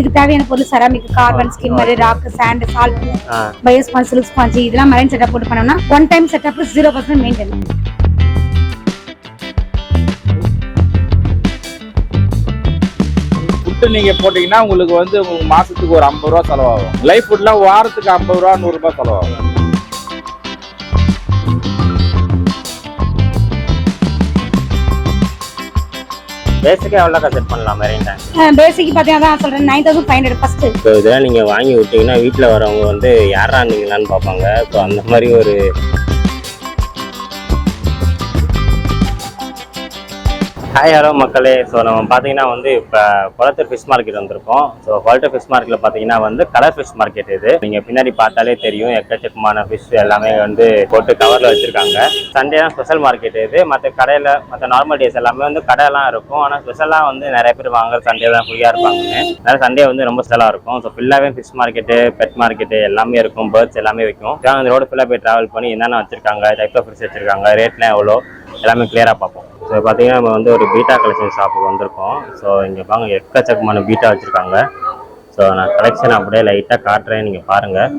இதுக்கு தேவையான பொருள் ceramic carbon skimmer rock sand salt ஆ. பயோஸ்பான் சில்க் ஸ்பாஞ்ச் இதெல்லாம் மரைன் செட்டப் போட்டு பண்ணோம்னா one time setup zero percent maintain food நீங்க போட்டீங்கன்னா உங்களுக்கு வந்து மாசத்துக்கு ஒரு ஐம்பது ரூபா செலவாகும். லைஃப் ஃபுட்லாம் வாரத்துக்கு ஐம்பது ரூபா நூறு ரூபாய் செலவாகும். பேசிக்காக எவ்வளோக்கா செட் பண்ணலாம்? மெரைன் டேங்க் பேசிக் பார்த்தீங்கன்னா தான் சொல்றேன். Nine thousand five hundred first so இதெல்லாம் நீங்கள் வாங்கி விட்டீங்கன்னா வீட்டில் வரவங்க வந்து யாரா நீங்களான்னு பார்ப்பாங்க. ஸோ அந்த மாதிரி ஒரு ஹாய் ஹலோ மக்களே. ஸோ நம்ம பார்த்தீங்கன்னா வந்து இப்போ குளத்தூர் ஃபிஷ் மார்க்கெட் வந்திருக்கோம். ஸோ குளத்தூர் ஃபிஷ் மார்க்கெட்டில் பார்த்தீங்கன்னா வந்து கலர் ஃபிஷ் மார்க்கெட் இது. நீங்கள் பின்னாடி பார்த்தாலே தெரியும் எக்கச்சக்கமான ஃபிஷ் எல்லாமே வந்து போட்டு கவரில் வச்சுருக்காங்க. சண்டே தான் ஸ்பெஷல் மார்க்கெட் இது. மற்ற கடையில் மற்ற நார்மல் டேஸ் எல்லாமே வந்து கடையெல்லாம் இருக்கும். ஆனால் ஸ்பெஷலாக வந்து நிறைய பேர் வாங்குற சண்டே தான் ஃப்ரீயாக இருப்பாங்க. அதனால் சண்டே வந்து ரொம்ப ஸ்பெஷலாக இருக்கும். ஸோ ஃபுல்லாகவே ஃபிஷ் மார்க்கெட்டு பெட் மார்க்கெட்டு எல்லாமே இருக்கும். பேர்ட்ஸ் எல்லாமே வைக்கும். அந்த ரோடு ஃபுல்லாக போய் ட்ராவல் பண்ணி என்னென்ன வச்சுருக்காங்க டைப் ஆஃப் ஃபிஷ் வச்சுருக்காங்க ரேட்லாம் எவ்வளோ? எல்லாமே கிளியராக பார்ப்போம். ஸோ பார்த்தீங்கன்னா நம்ம வந்து ஒரு பீட்டா கலெக்ஷன் ஷாப்புக்கு வந்திருக்கோம். ஸோ இங்கே பாங்க எக்கச்சக்கமான பீட்டா வச்சுருக்காங்க. ஸோ நான் கலெக்ஷன் அப்படியே லைட்டாக காட்டுறேன். நீங்கள் பாருங்கள்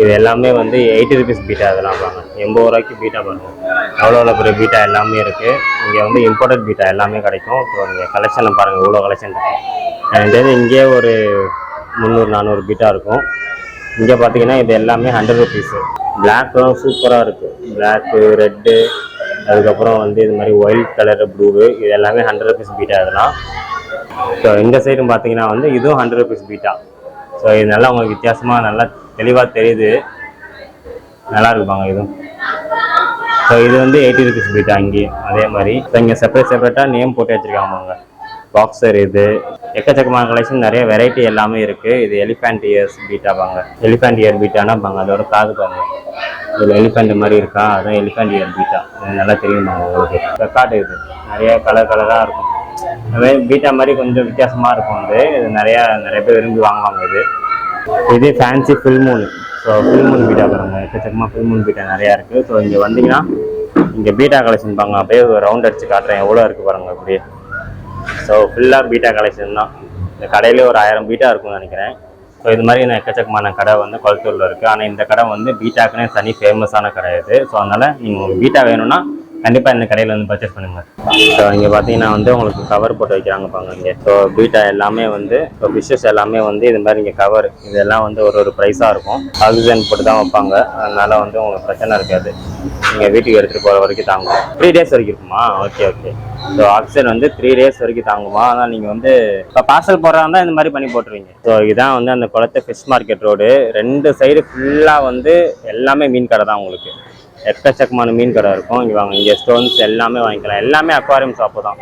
இது எல்லாமே வந்து எயிட்டி ருபீஸ் பீட்டா இதெல்லாம் பாருங்க. எண்பது ரூபாய்க்கு பீட்டா பாருங்க. அவ்வளோ அவ்வளோ பெரிய பீட்டா எல்லாமே இருக்குது இங்கே வந்து இம்போர்ட்டட் பீட்டா எல்லாமே கிடைக்கும். ஸோ இங்கே கலெக்ஷனை பாருங்கள் இவ்வளோ கலெக்ஷன் இருக்கு. எனக்கு இங்கேயே ஒரு முந்நூறு நானூறு பீட்டா இருக்கும். இங்கே பார்த்தீங்கன்னா இது எல்லாமே ஹண்ட்ரட் ருபீஸு பிளாக்லாம் சூப்பராக இருக்குது பிளாக்கு ரெட்டு அதுக்கப்புறம் வந்து இது மாதிரி ஒயிட் கலர் ப்ளூவு இது எல்லாமே ஹண்ட்ரட் ருபீஸ் பீட்டா இதெல்லாம். ஸோ இந்த சைடும் பார்த்தீங்கன்னா வந்து இதுவும் ஹண்ட்ரட் ருபீஸ் பீட்டா ஸோ இது நல்லா உங்களுக்கு வித்தியாசமாக நல்லா தெளிவாக தெரியுது. நல்லா இருப்பாங்க இதுவும் ஸோ இது வந்து எயிட்டி ருபீஸ் பீட்டா இங்கே அதே மாதிரி. ஸோ இங்கே செப்பரேட் செப்பரேட்டாக நேம் போட்டு வச்சுருக்காங்க அவங்க பாக்ஸர் இது எக்கச்சக்கமான கலெக்ஷன் நிறைய வெரைட்டி எல்லாமே இருக்குது இது எலிஃபேண்ட் இயர்ஸ் பீட்டா பாங்க எலிஃபேண்ட் இயர் பீட்டானா பாங்க அதோட காது பாங்க. இதில் எலிஃபெண்ட் மாதிரி இருக்கா? அதான் எலிஃபெண்ட் இயர் பீட்டா நல்லா தெரியுமா உங்களுக்கு. ரெக்கார்டு இது. நிறைய கலர் கலராக இருக்கும். அதே பீட்டா மாதிரி கொஞ்சம் வித்தியாசமாக இருக்கும் வந்து இது நிறையா நிறைய பேர் விரும்பி வாங்குவாங்க இது. இது fancy halfmoon so halfmoon betta பாருங்க. எக்கச்சக்கமாக ஃபில்மூன் பீட்டா நிறையா இருக்குது ஸோ இங்கே வந்தீங்கன்னா இங்கே பீட்டா கலெக்ஷன் பாருங்க அப்படியே ஒரு ரவுண்ட் அடிச்சு காட்டுறேன். எவ்வளோ இருக்குது பாருங்க அப்படியே. ஸோ ஃபுல்லாக பீட்டா கலெக்ஷன் தான். இந்த கடையிலே ஒரு ஆயிரம் பீட்டா இருக்கும்னு நினைக்கிறேன். ஸோ இது மாதிரி நான் எக்கச்சக்கமான கடை வந்து கொளத்தூரில் இருக்குது ஆனால் இந்த கடை வந்து பீட்டாக்குன்னே தனி ஃபேமஸான கடை இது. ஸோ அதனால் நீங்கள் பீட்டா வேணும்னா கண்டிப்பாக இந்த கடையில் வந்து பர்ச்சேஸ் பண்ணுங்கள் ஸோ இங்கே பார்த்தீங்கன்னா வந்து உங்களுக்கு கவர் போட்டு வைக்கிறாங்க பாங்க இங்கே. ஸோ பீட்டா எல்லாமே வந்து ஸோ ஃபிஷ்ஷஸ் எல்லாமே வந்து இது மாதிரி இங்கே கவர் இதெல்லாம் வந்து ஒரு ஒரு ப்ரைஸாக இருக்கும். ஆக்சிஜன் போட்டு தான் வைப்பாங்க. அதனால வந்து உங்களுக்கு பிரச்சனை இருக்காது. நீங்கள் வீட்டுக்கு எடுத்துகிட்டு போகிற வரைக்கும் தாங்கும். த்ரீ டேஸ் வரைக்கும் இருக்குமா? ஓகே ஓகே ஸோ ஆக்சிஜன் வந்து த்ரீ டேஸ் வரைக்கும் தாங்குமா? ஆனால் நீங்கள் வந்து இப்போ பார்சல் போடுறாங்க இருந்தால் இந்த மாதிரி பண்ணி போட்டுருவீங்க. ஸோ இதுதான் வந்து அந்த குளத்தை ஃபிஷ் மார்க்கெட் ரோடு ரெண்டு சைடு ஃபுல்லாக வந்து எல்லாமே மீன் கடை தான் உங்களுக்கு. எக்கச்சக்கமான மீன் கடை இருக்கும். இங்கே வாங்க இங்கே ஸ்டோன்ஸ் எல்லாமே வாங்கிக்கலாம். எல்லாமே அக்வாரியம் ஷாப்பு தான்.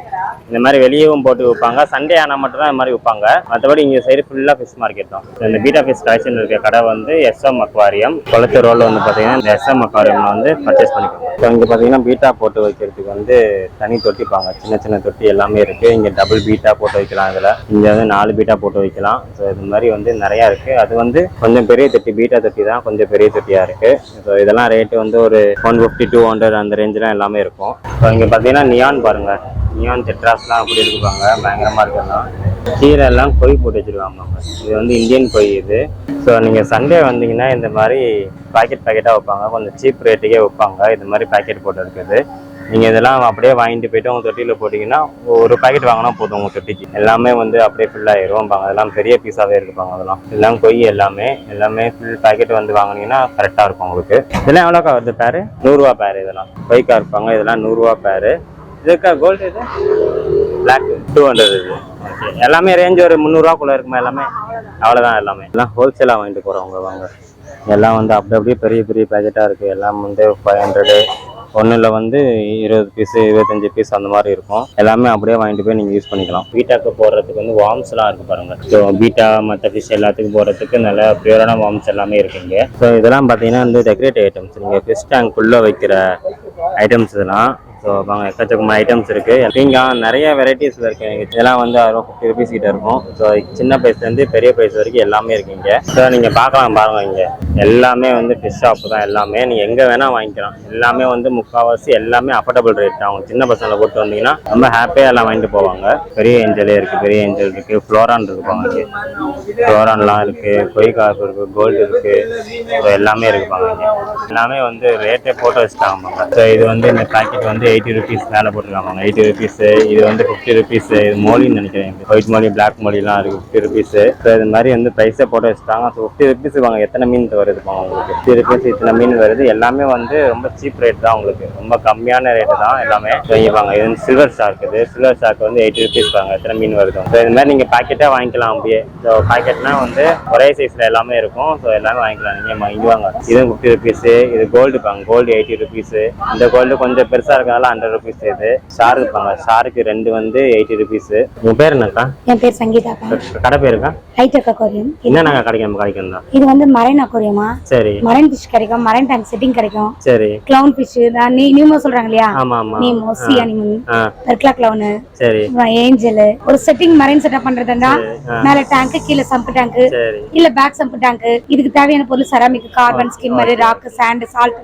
இந்த மாதிரி வெளியேவும் போட்டு விற்பாங்க. சண்டே ஆனால் மட்டும் தான் இந்த மாதிரி விற்பாங்க. மற்றபடி இங்கே சைடு ஃபுல்லாக ஃபிஷ் மார்க்கெட் தான். இந்த பீட்டா ஃபிஷ் கலெக்ஷன் இருக்க கடை வந்து எஸ்எம் அக்வாரியம் குளத்து ரோல் வந்து பார்த்தீங்கன்னா இந்த எஸ்எம் அக்வாரியம்ல வந்து பர்ச்சேஸ் பண்ணிக்கலாம் ஸோ இங்கே பார்த்தீங்கன்னா பீட்டா போட்டு வைக்கிறதுக்கு வந்து தனி தொட்டிப்பாங்க சின்ன சின்ன தொட்டி எல்லாமே இருக்குது இங்கே டபுள் பீட்டா போட்டு வைக்கலாம் இதில். இங்கே வந்து நாலு பீட்டா போட்டு வைக்கலாம். ஸோ இது மாதிரி வந்து நிறையா இருக்குது அது வந்து கொஞ்சம் பெரிய தொட்டி பீட்டா தொட்டி தான். கொஞ்சம் பெரிய தொட்டியாக இருக்குது ஸோ இதெல்லாம் ரேட்டு வந்து ஒரு ஒன் ஃபிஃப்டி டூ ஹண்ட்ரட் அந்த ரேஞ்செலாம் எல்லாமே இருக்கும். இப்போ இங்கே பார்த்தீங்கன்னா நியான் பாருங்கள் நியான் டெட்ராஸ்லாம் அப்படி இருக்குவாங்க பயங்கரமாக இருக்கலாம் கீரை எல்லாம் கொய் போட்டு வச்சுருவாங்க இது வந்து இந்தியன் கொய் இது. ஸோ நீங்கள் சண்டே வந்தீங்கன்னா இந்த மாதிரி பாக்கெட் பாக்கெட்டாக வைப்பாங்க. கொஞ்சம் சீப் ரேட்டுக்கே வைப்பாங்க. இது மாதிரி பாக்கெட் போட்டு இருக்குது நீங்கள் இதெல்லாம் அப்படியே வாங்கிட்டு போயிட்டு உங்கள் தொட்டியில் போட்டிங்கன்னா ஒரு பாக்கெட் வாங்கினா போதும் உங்கள் தொட்டிக்கு. எல்லாமே வந்து அப்படியே ஃபில் பாங்க அதெல்லாம் பெரிய பீஸாகவே இருக்குப்பாங்க அதெல்லாம். எல்லாம் கொய் எல்லாமே. எல்லாமே ஃபுல் பாக்கெட் வந்து வாங்கினீங்கன்னா கரெக்டாக இருக்கும் உங்களுக்கு. இதெல்லாம் எவ்வளோக்கா வருது பேர் நூறுரூவா பேர் இதெல்லாம். கொய்க்கா இருப்பாங்க. இதெல்லாம் நூறுரூவா பேர் இதுக்கா கோல்டு இது? பிளாக் டூ ஹண்ட்ரட் இது. எல்லாமே ரேஞ்ச் ஒரு முந்நூறுவாக்குள்ளே இருக்குமா எல்லாமே? அவ்வளோதான் எல்லாமே. எல்லாம் ஹோல்சேலாக வாங்கிட்டு போகிறவங்க வாங்க. எல்லாம் வந்து அப்படி அப்படியே பெரிய பெரிய பேக்கெட்டாக இருக்குது எல்லாம் வந்து ஃபைவ் ஹண்ட்ரடு ஒன்றில் வந்து இருபது பீஸ் இருபத்தஞ்சு பீஸ் அந்த மாதிரி இருக்கும். எல்லாமே அப்படியே வாங்கிட்டு போய் நீங்கள் யூஸ் பண்ணிக்கலாம். பீட்டாக்கு போடுறதுக்கு வந்து வார்ம்ஸ்லாம் இருக்குது பாருங்கள் ஸோ பீட்டா மற்ற ஃபிஷ் எல்லாத்துக்கும் போடுறதுக்கு நல்ல பியூரான வார்ம்ஸ் எல்லாமே இருக்குங்க ஸோ இதெல்லாம் பார்த்தீங்கன்னா வந்து டெக்கரேட்டிவ் ஐட்டம்ஸ் நீங்கள் ஃபிஷ் டேங்க்குள்ளே வைக்கிற ஐட்டம்ஸ் இதெல்லாம் ஸோ வாங்க எக்கச்சக்கமான ஐட்டம்ஸ் இருக்குது பீங்கான் நிறைய வெரைட்டிஸில் இருக்குது இதெல்லாம் வந்து அறுபது ஃபிஃப்டி ருபீஸ் கிட்ட இருக்கும். ஸோ சின்ன பிரைஸ்லேருந்து பெரிய பிரைஸ் வரைக்கும் எல்லாமே இருக்கு இங்கே. ஸோ நீங்கள் பார்க்கலாம் பாருங்க இங்கே. எல்லாமே வந்து ஃபிஷ் ஷாப்பு தான் எல்லாமே. நீங்கள் எங்கே வேணால் வாங்கிக்கலாம். எல்லாமே வந்து முக்கால்வாசி எல்லாமே அஃபோர்டபுள் ரேட் தான். அவங்க சின்ன பசங்களை போட்டு வந்தீங்கன்னா ரொம்ப ஹாப்பியாக எல்லாம் வாங்கிட்டு போவாங்க. பெரிய ஏஞ்சலே இருக்குது பெரிய ஏஞ்சல் இருக்குது ஃப்ளோரான் இருக்கு பாங்க இங்கே ஃப்ளோரான்லாம் இருக்குது கொய் காப்பு இருக்குது கோல்டு இருக்குது ஸோ எல்லாமே இருக்கு இங்கே. எல்லாமே வந்து ரேட்டே போட்டு வச்சுட்டாங்க ஸோ இது வந்து இந்த பேக்கெட் வந்து எயிட்டி ருபீஸ் மேலே போட்டிருக்காங்க. எயிட்டி ருபீஸு இது வந்து ஃபிஃப்டி ருபீஸு இது மோலின்னு நினைக்கிறேன். ஒயிட் மோலி பிளாக் மோலிலாம் இருக்குது ஃபிஃப்டி ருபீஸு ஸோ இது மாதிரி வந்து ப்ரைஸே போட்டு வச்சுட்டாங்க. ஸோ ஃபிஃப்டி ருபீஸ் வாங்க எத்தனை மீன் வருது பாங்க உங்களுக்கு? ஃபிஃப்டி ருபீஸ் இத்தனை மீன் வருது. எல்லாமே வந்து ரொம்ப சீப் ரேட் தான் உங்களுக்கு. ரொம்ப கம்மியான ரேட்டு தான் எல்லாமே. ஸோ இது வந்து சில்வர் ஷார்க் இது. சில்வர் ஷார்க்கு வந்து எயிட்டி ருபீஸ் வாங்க எத்தனை மீன் வருது. ஸோ இது மாதிரி நீங்கள் பாக்கெட்டாக வாங்கிக்கலாம் அப்படியே. ஸோ பாக்கெட்னா வந்து ஒரே சைஸில் எல்லாமே இருக்கும். ஸோ எல்லாமே வாங்கிக்கலாம். நீங்கள் வாங்கி வாங்க. இது ஃபிஃப்டி ருபீஸு இது கோல்டு பாங்க கோல்டு எயிட்டி ருபீஸு இந்த கோல்டு கொஞ்சம் பெருசாக இருக்கனால ஹண்ட்ரட் ருபீஸ் இது. ஷார்க் பாங்க ஷார்க்கு ரெண்டு வந்து எயிட்டி ருபீஸு உங்கள் பேர் என்னக்கா? என் பேர் சங்கீதாக்கா. கடை பேருக்கா ஹைடெக் அக்வாரியம் என்னென்ன கிடைக்கும் கிடைக்கும் தான் இது வந்து மரைன் அக்வாரியமா சரி. மரைன் ஃபிஷ் கிடைக்கும். மரைன் டேங்க் செட்டிங் கிடைக்கும். சரி. கிளவுன் ஃபிஷ் நீ நீமோ சொல்றாங்க இல்லையா? ஆமா ஆமா. நீமோ சி அனிமல் பெர்க்லா கிளவுனு சரி. ஏஞ்சல் ஒரு செட்டிங் மரைன் செட்டப் பண்றதுன்னா மேல டேங்க் கீழே சம்பு டேங்க் இல்ல பேக் சம்பு டேங்க் இதுக்கு தேவையான பொருள் ceramic carbon skimmer rock sand salt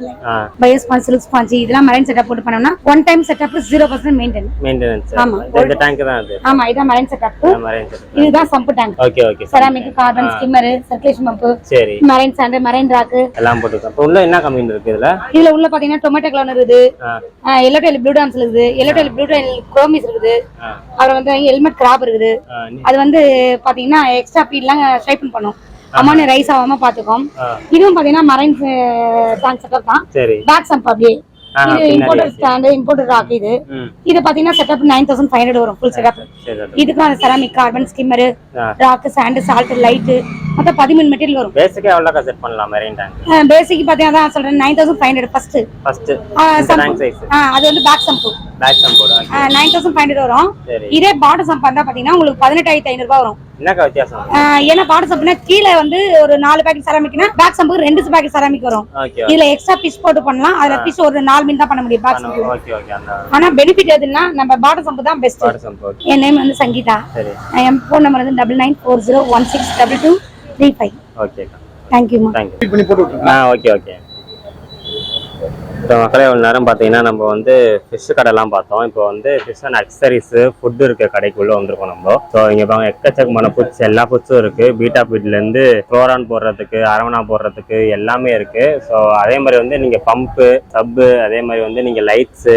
biosponge silk sponge இதெல்லாம் மரைன் செட்டப் போட்டு பண்ணோம்னா one time setup zero percent maintain maintenance ஆமா. இந்த டேங்க் தான் அது. ஆமா இதான் மரைன் செட்டப் மரைன் இதுதான் sump tank okay okay ceramic carbon skimmer circulation pump சரி. மரைன் சாண்ட் மரைன் ராக்கு எல்லாம் போட்டுருக்கோம். இப்போ உள்ள என்ன கம்மி இருக்கு இதுல? இதுல உள்ள பாத்தீங்கன்னா டொமேட்டோ கிளவுன் இருக்குது. எல்லோ டெயில் ப்ளூ டான்ஸ் இருக்குது. Yellow tail blue tail chromis இருக்குது. அப்புறம் வந்து ஹெல்மெட் கிராப் இருக்குது. அது வந்து பாத்தீங்கன்னா எக்ஸ்ட்ரா ஃபீட்லாம் ஷைப்பன் பண்ணும். அம்மானு ரைஸ் ஆகாம பாத்துக்கும். இதுவும் பாத்தீங்கன்னா மரைன் டேங்க் செட்டப் தான். பேக் சம்ப் அப்படியே. இது இம்போர்ட்டட். ஸ்டாண்ட் இம்போர்ட்டட் ராக் இது. பாத்தீங்கன்னா setup nine thousand five hundred வரும் ஃபுல் செட்டப். இதுக்கும் அந்த ceramic carbon skimmer rock sand salt light மொத்தம் பதிமூணு மெட்டீரியல் வரும். பேசிக்கா எவ்வளோக்கா செட் பண்ணலாம் மெரைன் பேசிக் பாத்தீங்கன்னா சொல்றேன் nine thousand five hundred first first அது வந்து back sump nine thousand five hundred வரும். இதே பாட்டம் சம்பா இருந்தா பாத்தீங்கன்னா உங்களுக்கு பதினெட்டாயிரத்தி ஐநூறு ரூபாய் வரும். என்னக்கா வித்தியாசம்? ஆஹ் ஏன்னா பாட்டம் சம்புனா கீழே வந்து ஒரு நாலு பேக்கெட் செராமிக்னா பேக் சம்புக்கு ரெண்டு பேக்கெட் செராமிக் வரும். ஓகே இதுல எக்ஸ்ட்ரா ஃபிஷ் போட்டு பண்ணலாம். அதுல ஃபிஷ் ஒரு நாலு மீன் தான் பண்ண முடியும் பேக் சம்பு ஓகே ஓகே ஆனா பெனிஃபிட் எதுன்னா நம்ம பாட்டம் சம்பு தான் பெஸ்ட் என் நேம் வந்து சங்கீதா. சரி. என் ஃபோன் நம்பர் வந்து double nine four zero one six double two three five தேங்க்யூமா தேங்க்யூ ஆ ஓகே ஓகே இப்போ மக்களே ஒரு நேரம் பார்த்தீங்கன்னா நம்ம வந்து ஃபிஷ் கடைலாம் பார்த்தோம். இப்போ வந்து ஃபிஷ் அண்ட் அக்சரிஸு ஃபுட்டு இருக்க கடைக்குள்ளே வந்திருக்கோம் நம்ம. ஸோ இங்கே பாருங்க எக்கச்சக்கமான பூச்சி எல்லா பூச்சும் இருக்குது பீட்டா பீட்லேருந்து ஃப்ளோரான் போடுறதுக்கு அரவணா போடுறதுக்கு எல்லாமே இருக்குது ஸோ அதே மாதிரி வந்து நீங்கள் பம்பு சப்பு அதே மாதிரி வந்து நீங்கள் லைட்ஸு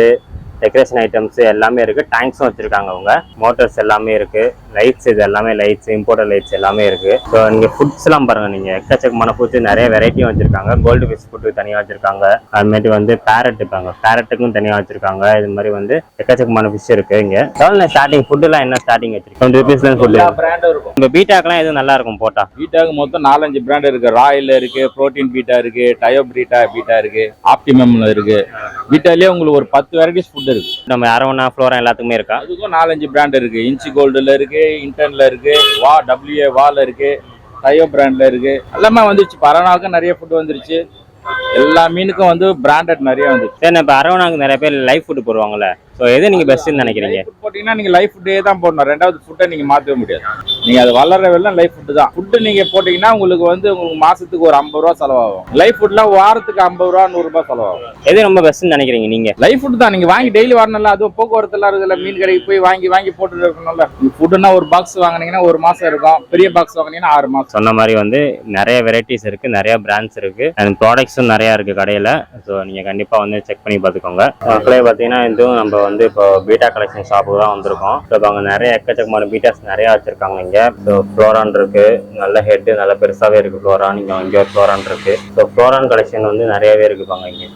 டெக்கரேஷன் ஐட்டம்ஸ் எல்லாமே இருக்கு. டேங்க்ஸும் வச்சிருக்காங்க அவங்க. மோட்டர்ஸ் எல்லாமே இருக்கு. லைட்ஸ் இது எல்லாமே லைட்ஸ் இம்போர்ட்டட் லைட்ஸ் எல்லாமே இருக்கு. ஸோ நீங்க ஃபுட்ஸ் எல்லாம் பாருங்க. நீங்க எக்கச்சக்கமான ஃபுட்ஸ் நிறைய வெரைட்டியும் வச்சிருக்காங்க. கோல்டு ஃபிஷ் ஃபுட்டு தனியா வச்சிருக்காங்க. அதுமாதிரி வந்து பேரட் இருப்பாங்க பேரட்டுக்கும் தனியா வச்சிருக்காங்க. இது மாதிரி வந்து எக்கச்சக்கமான ஃபிஷ் இருக்கு இங்க. எவ்வளோ ஸ்டார்டிங் ஃபுட்டுலாம் என்ன ஸ்டார்டிங் வச்சிருக்கோம் டுவெண்ட்டி ருபீஸ்ல ஃபுட்டு பிராண்டும் இருக்கும். பீட்டாக்கெல்லாம் எதுவும் நல்லா இருக்கும் போட்டா? பீட்டாக்கு மொத்தம் நாலஞ்சு பிராண்ட் இருக்கு. ராயல் இருக்கு புரோட்டீன் பீட்டா இருக்கு டயோ பீட்டா பீட்டா இருக்கு ஆப்டிமம்ல இருக்கு. பீட்டாலேயே உங்களுக்கு ஒரு பத்து வெரைட்டிஸ் ஃபுட் இருக்கு. நம்ம அரவணா ஃப்ளோரா எல்லாத்துக்குமே இருக்கா? அதுக்கும் நாலஞ்சு பிராண்ட் இருக்கு. இன்ச்சி கோல்டுல இருக்கு இன்டர்ன்ல இருக்கு வா டபிள்யூஏ வால இருக்கு டயோ பிராண்ட்ல இருக்கு. எல்லாமே வந்துருச்சு. பரவானாவுக்கும் நிறைய ஃபுட் வந்துருச்சு. எல்லா மீனுக்கும் வந்து பிராண்டட் நிறைய வந்துருச்சு. சரி இப்போ அரவணாக்கு நிறைய பேர் லைஃப் ஃபுட் போடுவாங்கல்ல. ஸோ எது நீங்க பெஸ்ட்னு நினைக்கிறீங்க? போட்டீங்கன்னா நீங்க லைஃப் ஃபுட்டே தான் போடணும். ரெண்டாவது ஃபுட்டை நீங்க மாத்தவே முடியாது. நீங்க அது வளர்ற வெள்ளம் லைஃப் ஃபுட் தான். ஃபுட்டு நீங்க போட்டீங்கன்னா உங்களுக்கு வந்து உங்களுக்கு மாசத்துக்கு ஒரு ஐம்பது ரூபா செலவாகும். லைஃப் ஃபுட்லாம் வாரத்துக்கு ஐம்பது ரூபா நூறு ரூபாய் செலவாகும். எது ரொம்ப பெஸ்ட்னு நினைக்கிறீங்க நீங்க? லைஃப் ஃபுட் தான். நீங்க வாங்கி டெய்லி வரணும்ல அதுவும் போக்குவரத்து எல்லாம் இருக்குல்ல மீன் கடைக்கு போய் வாங்கி வாங்கி போட்டுட்டு இருக்கணும்ல. ஃபுட்டுனா ஒரு பாக்ஸ் வாங்குனீங்கன்னா ஒரு மாசம் இருக்கும். பெரிய பாக்ஸ் வாங்குனீங்கன்னா ஆறு மாசம். சொன்ன மாதிரி வந்து நிறைய வெரைட்டிஸ் இருக்கு நிறைய பிராண்ட்ஸ் இருக்கு. அண்ட் ப்ராடக்ட்ஸும் நிறைய இருக்கு கடையில. ஸோ நீங்க கண்டிப்பா வந்து செக் பண்ணி பார்த்துக்கோங்க. மக்களே பார்த்தீங்கன்னா இதுவும் நம்ம வந்து இப்போ பீட்டா கலெக்ஷன் ஷாப்புக்கு தான் வந்திருக்கோம். ஸோ அங்கே நிறைய எக்கச்சக்கமான பீட்டாஸ் நிறைய வச்சிருக்காங்க இங்க. ஸோ ஃப்ளோரான் இருக்குது நல்ல ஹெட்டு நல்ல பெருசாகவே இருக்குது ஃப்ளோரான் இங்கே இங்க ஒரு ஃப்ளோரான் இருக்குது ஸோ ஃப்ளோரான் கலெக்ஷன் வந்து நிறையவே இருக்குப்பாங்க இங்கே.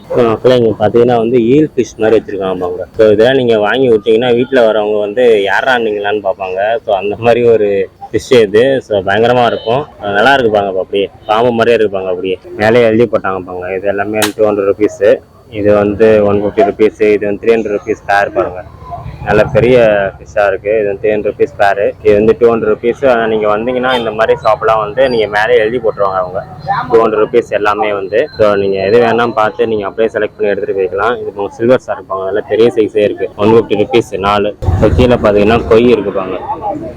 இங்க பார்த்தீங்கன்னா வந்து ஈல் ஃபிஷ் மாதிரி வச்சுருக்காங்க பாங்க ஸோ இதெல்லாம் நீங்கள் வாங்கி விட்டீங்கன்னா வீட்டில் வரவங்க வந்து யாரான்னீங்களான்னு பார்ப்பாங்க. ஸோ அந்த மாதிரி ஒரு ஃபிஷ் இது. ஸோ பயங்கரமாக இருக்கும். நல்லா இருப்பாங்க அப்படியே. பாம்பு மாதிரியே இருப்பாங்க அப்படியே. மேலே எழுதி போட்டாங்க பாங்க இது எல்லாமே டூ ஹண்ட்ரட் ருபீஸு இது வந்து ஒன் ஃபிஃப்டி ருபீஸு இது வந்து த்ரீ ஹண்ட்ரட் ருபீஸ் பேர் பாருங்கள் நல்ல பெரிய ஃபிஷ்ஷாக இருக்குது இது வந்து டென் ருபீஸ் பேரு இது வந்து டூ ஹண்ட்ரட் ருபீஸ் நீங்கள் வந்தீங்கன்னா இந்த மாதிரி ஷாப்லாம் வந்து நீங்கள் மேலே எழுதி போட்டுருவாங்க அவங்க. டூ ஹண்ட்ரட் ருபீஸ் எல்லாமே வந்து. ஸோ நீங்கள் எது வேணாலும் பார்த்து நீங்கள் அப்படியே செலக்ட் பண்ணி எடுத்துகிட்டு போய்க்கலாம். இது சில்வர் சார் இருப்பாங்க நல்ல பெரிய சைஸே இருக்குது ஒன் ஃபிஃப்டி ருபீஸ் நாலு. ஸோ கீழே பார்த்தீங்கன்னா கொய் இருக்குப்பாங்க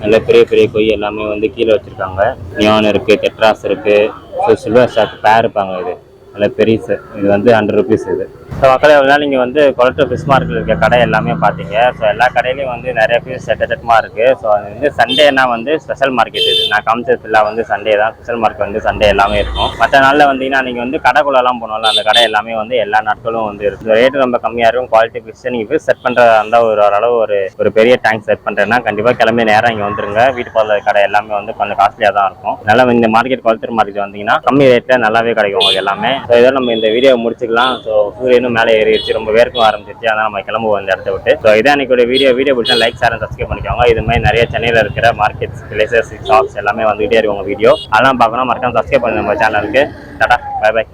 நல்ல பெரிய பெரிய கொய் எல்லாமே வந்து கீழே வச்சுருக்காங்க. நியான் இருக்குது டெட்ராஸ் இருக்குது ஸோ சில்வர் ஷார்க் பேர் இருப்பாங்க இது. நல்ல பெரிய இது வந்து ஹண்ட்ரட் ருபீஸ் இது. ஸோ மக்களே ஒரு நீங்கள் வந்து கொலட்டூர் ஃபிஷ் மார்க்கெட் இருக்க கடை எல்லாமே பார்த்தீங்க. ஸோ எல்லா கடையிலையும் வந்து நிறைய பீஸ் செட்ட செட்டமாக இருக்குது ஸோ அது வந்து சண்டேனா வந்து ஸ்பெஷல் மார்க்கெட் இது. நான் காமிச்சது ஃபுல்லாக வந்து சண்டே தான். ஸ்பெஷல் மார்க்கெட் வந்து சண்டே எல்லாமே இருக்கும். மற்ற நாளில் வந்தீங்கன்னா நீங்கள் வந்து கடைக்குள்ளெல்லாம் போனாலும் அந்த கடை எல்லாமே வந்து எல்லா நாட்களும் வந்து இருக்கும். ரேட்டு ரொம்ப கம்மியாக இருக்கும். குவாலிட்டி ஃபிஷ் நீங்கள் ஃபிஷ் செட் பண்ணுறதா இருந்தால் ஒரு ஓரளவு ஒரு ஒரு பெரிய டேங்க் செட் பண்ணுறேன்னா கண்டிப்பாக கிளம்பி நேரம் இங்கே வந்துருங்க. வீட்டு போகிற கடை எல்லாமே வந்து கொஞ்சம் காஸ்ட்லியாக தான் இருக்கும். நல்லா இந்த மார்க்கெட் குளத்தூர் மார்க்கெட் வந்தீங்கன்னா கம்மி ரேட்டில் நல்லாவே கிடைக்கும் உங்களுக்கு எல்லாமே. ஸோ இதோட நம்ம இந்த வீடியோ முடிச்சுக்கலாம். ஸோ சூரியன் இன்னும் மேலே ஏறிடுச்சு ரொம்ப வேர்க்கும் ஆரம்பிச்சிருச்சு. அதனால் நம்ம கிளம்புவோம் இந்த இடத்த விட்டு. ஸோ இதான் எனக்கு வீடியோ வீடியோ பிடிச்சா லைக் சார் சப்ஸ்கிரைப் பண்ணிக்கோங்க. இது மாதிரி நிறைய சென்னையில் இருக்கிற மார்க்கெட்ஸ் பிளேசஸ் ஷாப்ஸ் எல்லாமே வந்துகிட்டே இருக்கும் உங்கள் வீடியோ அதெல்லாம் பார்க்கணும் மறக்காம சப்ஸ்கிரைப் பண்ணுங்க நம்ம சேனலுக்கு டாடா பை பை